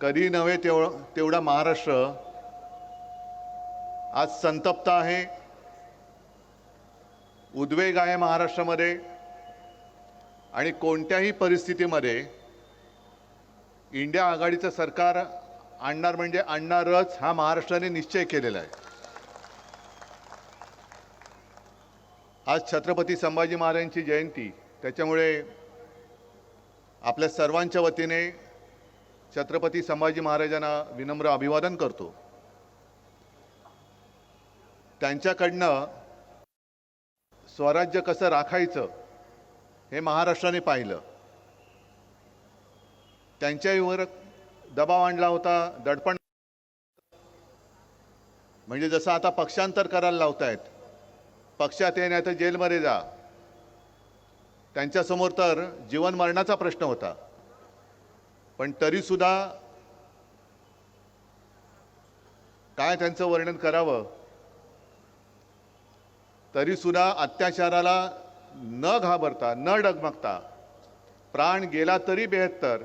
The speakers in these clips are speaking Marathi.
कधी नव्हे तेव तेवढा महाराष्ट्र आज संतप्त आहे. उद्वेग आहे महाराष्ट्रामध्ये आणि कोणत्याही परिस्थितीमध्ये इंडिया आघाडीचं सरकार आणणार म्हणजे आणणारच हा महाराष्ट्राने निश्चय केलेला आहे. आज छत्रपती संभाजी महाराजांची जयंती त्याच्यामुळे आपल्या सर्वांच्या वतीने छत्रपती संभाजी महाराजांना विनम्र अभिवादन करतो. त्यांच्याकडनं स्वराज्य कसं राखायचं हे महाराष्ट्राने पाहिलं. त्यांच्यावर दबाव आणला होता दडपण म्हणजे जसं आता पक्षांतर करायला लावतायत पक्षात ये नाही तर जेलमध्ये जा. त्यांच्यासमोर तर जीवन मरणाचा प्रश्न होता. पण तरीसुद्धा काय त्यांचं वर्णन करावं? तरीसुद्धा अत्याचाराला न घाबरता न डगमगता प्राण गेला तरी बेहत्तर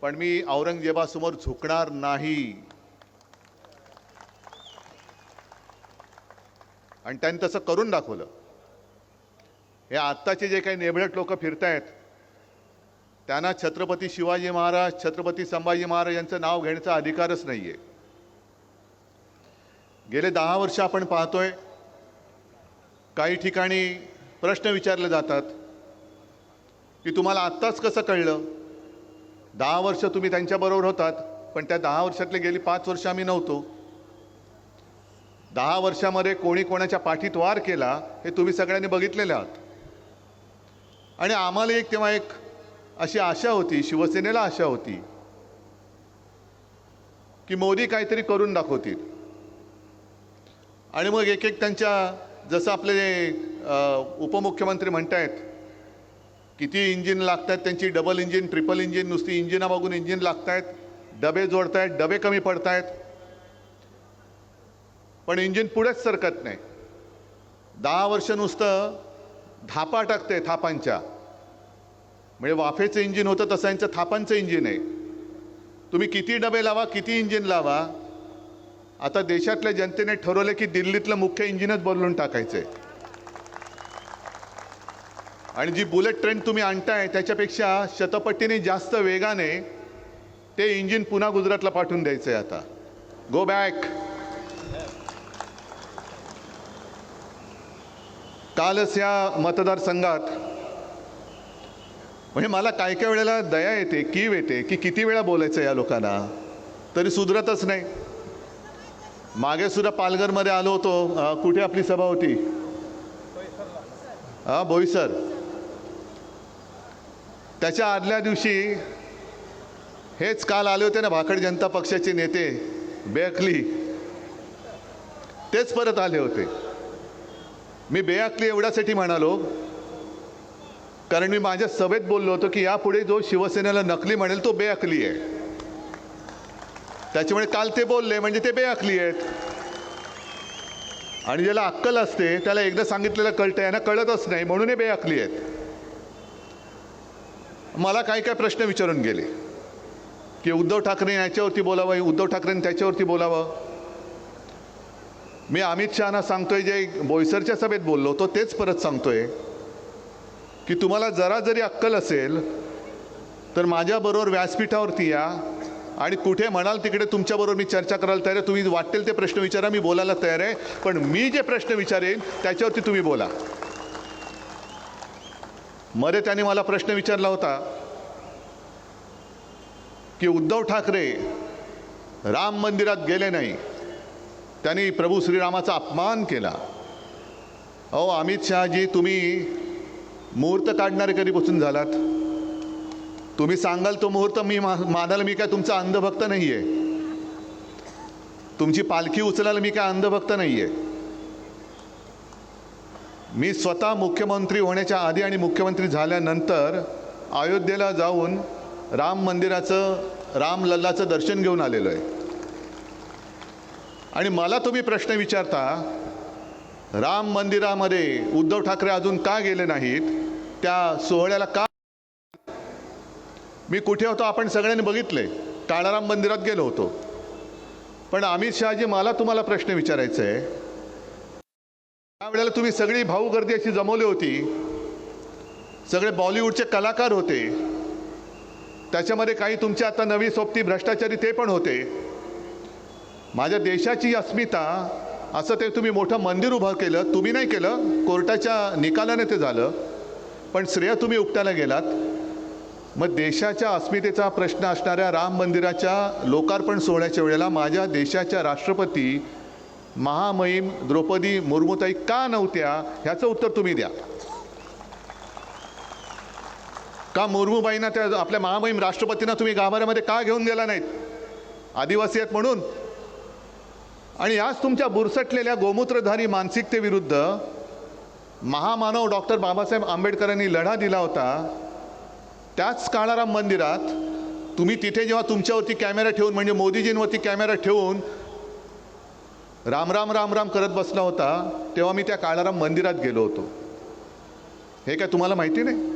पण मी औरंगजेबासमोर झुकणार नाही. आणि त्यांनी तसं करून दाखवलं. हे आत्ताचे जे काही नेबळट लोक फिरतायत त्यांना छत्रपती शिवाजी महाराज छत्रपती संभाजी महाराज यांचं नाव घेण्याचा अधिकारच नाही आहे गेले दहा वर्ष आपण पाहतोय काही ठिकाणी प्रश्न विचारले जातात की तुम्हाला आत्ताच कसं कळलं? दहा वर्ष तुम्ही त्यांच्याबरोबर होतात पण त्या दहा वर्षातले गेली पाच वर्ष आम्ही नव्हतो. दहा वर्षामध्ये कोणी कोणाच्या पाठीत वार केला हे तुम्ही सगळ्यांनी बघितलेले आहात. आणि आम्हाला एक तेव्हा एक अशी आशा होती शिवसेनेला आशा होती की मोदी काहीतरी करून दाखवतील. आणि मग एक एक त्यांच्या जसं आपले उपमुख्यमंत्री उपमुख्यमंत्री म्हणतायत किती इंजिन लागतात त्यांची डबल इंजिन ट्रिपल इंजिन नुसती इंजिना इंजिन इंजिन लागतायत डबे जोडत आहेत डबे कमी पडतायत. पण इंजिन पुढेच सरकत नाही. दहा वर्ष नुसतं धापा टाकते थापांच्या. म्हणजे वाफेचं इंजिन होतं तसं यांचं थापांचं इंजिन आहे. तुम्ही किती डबे लावा किती इंजिन लावा आता देशातल्या जनतेने ठरवलं की दिल्लीतलं मुख्य इंजिनच बदलून टाकायचं आहे आणि जी बुलेट ट्रेन तुम्ही आणताय त्याच्यापेक्षा शतपट्टीने जास्त वेगाने ते इंजिन पुन्हा गुजरातला पाठवून द्यायचं आहे आता. गो बॅक कालच या मतदारसंघात म्हणजे मला काय काय वेळेला दया येते कीव येते की किती वेळा बोलायचं या लोकांना? तरी सुधरतच नाही. मागे सुद्धा पालघरमध्ये आलो होतो. कुठे आपली सभा होती? हा बोईसर. त्याच्या आदल्या दिवशी हेच काल आले होते ना भाकड जनता पक्षाचे नेते बेअकली. तेच परत आले होते. मी बेअकली एवढ्यासाठी म्हणालो कारण मी माझ्या सभेत बोललो होतो की यापुढे जो शिवसेनेला नकली म्हणेल तो बेअकली आहे. त्याच्यामुळे काल ते बोलले म्हणजे ते बेअकली आहेत. आणि ज्याला अक्कल असते त्याला एकदा सांगितलेलं कळतं यांना कळतच नाही म्हणून हे बेअकली आहेत. मला काय काय प्रश्न विचारून गेले. की उद्धव ठाकरे याच्यावरती बोलावं उद्धव ठाकरेंनी त्याच्यावरती बोलावं? मी अमित शहाना सांगतोय जे बोईसरच्या सभेत बोललो होतो तेच परत सांगतोय. की तुम्हाला जरा जरी अक्कल असेल तर माझ्याबरोबर व्यासपीठावरती या आणि कुठे म्हणाल तिकडे तुमच्याबरोबर मी चर्चा करायला तयार आहे. तुम्ही वाटेल ते प्रश्न विचारा मी बोलायला तयार आहे. पण मी जे प्रश्न विचारेन त्याच्यावरती तुम्ही बोला. मध्ये त्याने मला प्रश्न विचारला होता की उद्धव ठाकरे राम मंदिरात गेले नाही. त्यांनी प्रभू श्रीरामाचा अपमान केला. अहो अमित शहाजी तुम्ही मुहूर्त काढणारे कधीपासून झालात? तुम्ही सांगाल तो मुहूर्त मी मा मानायला मी काय तुमचा अंधभक्त नाही आहे तुमची पालखी उचलायला मी काय अंधभक्त नाही आहे मी स्वतः मुख्यमंत्री होण्याच्या आधी आणि मुख्यमंत्री झाल्यानंतर अयोध्येला जाऊन राम मंदिराचं राम लल्लाचं दर्शन घेऊन आलेलो आहे आणि मला तुम्ही प्रश्न विचारता राम मंदिरामध्ये उद्धव ठाकरे अजून का गेले नाहीत? त्या सोहळ्याला का मी कुठे होतो आपण सगळ्यांनी बघितले. काळाराम मंदिरात गेलो होतो. पण अमित शहाजी मला तुम्हाला प्रश्न विचारायचा आहे. त्यावेळेला तुम्ही सगळी भाऊ गर्दी अशी जमवली होती. सगळे बॉलिवूडचे कलाकार होते. त्याच्यामध्ये काही तुमचे आता नवी सोबती भ्रष्टाचारी ते पण होते. माझ्या देशाची अस्मिता असं ते तुम्ही मोठं मंदिर उभं केलं. तुम्ही नाही केलं कोर्टाच्या निकालाने ते झालं. पण श्रेय तुम्ही उपटायला गेलात. मग देशाच्या अस्मितेचा प्रश्न असणाऱ्या राम मंदिराच्या लोकार्पण सोहळ्याच्या वेळेला माझ्या देशाच्या राष्ट्रपती महामहिम द्रौपदी मुर्मूताई का नव्हत्या? ह्याचं उत्तर तुम्ही द्या. का मुर्मूबाईंना त्या आपल्या महामहिम राष्ट्रपतींना तुम्ही गाभाऱ्यामध्ये का घेऊन गेला नाहीत? आदिवासी आहेत म्हणून. आणि आज तुमच्या बुरसटलेल्या गोमूत्रधारी मानसिकतेविरुद्ध महामानव डॉक्टर बाबासाहेब आंबेडकरांनी लढा दिला होता. त्याच काळाराम मंदिरात तुम्ही तिथे जेव्हा तुमच्यावरती कॅमेरा ठेवून म्हणजे मोदीजींवरती कॅमेरा ठेवून राम राम राम राम करत बसला होता तेव्हा मी त्या काळाराम मंदिरात गेलो होतो. हे काय तुम्हाला माहिती नाही?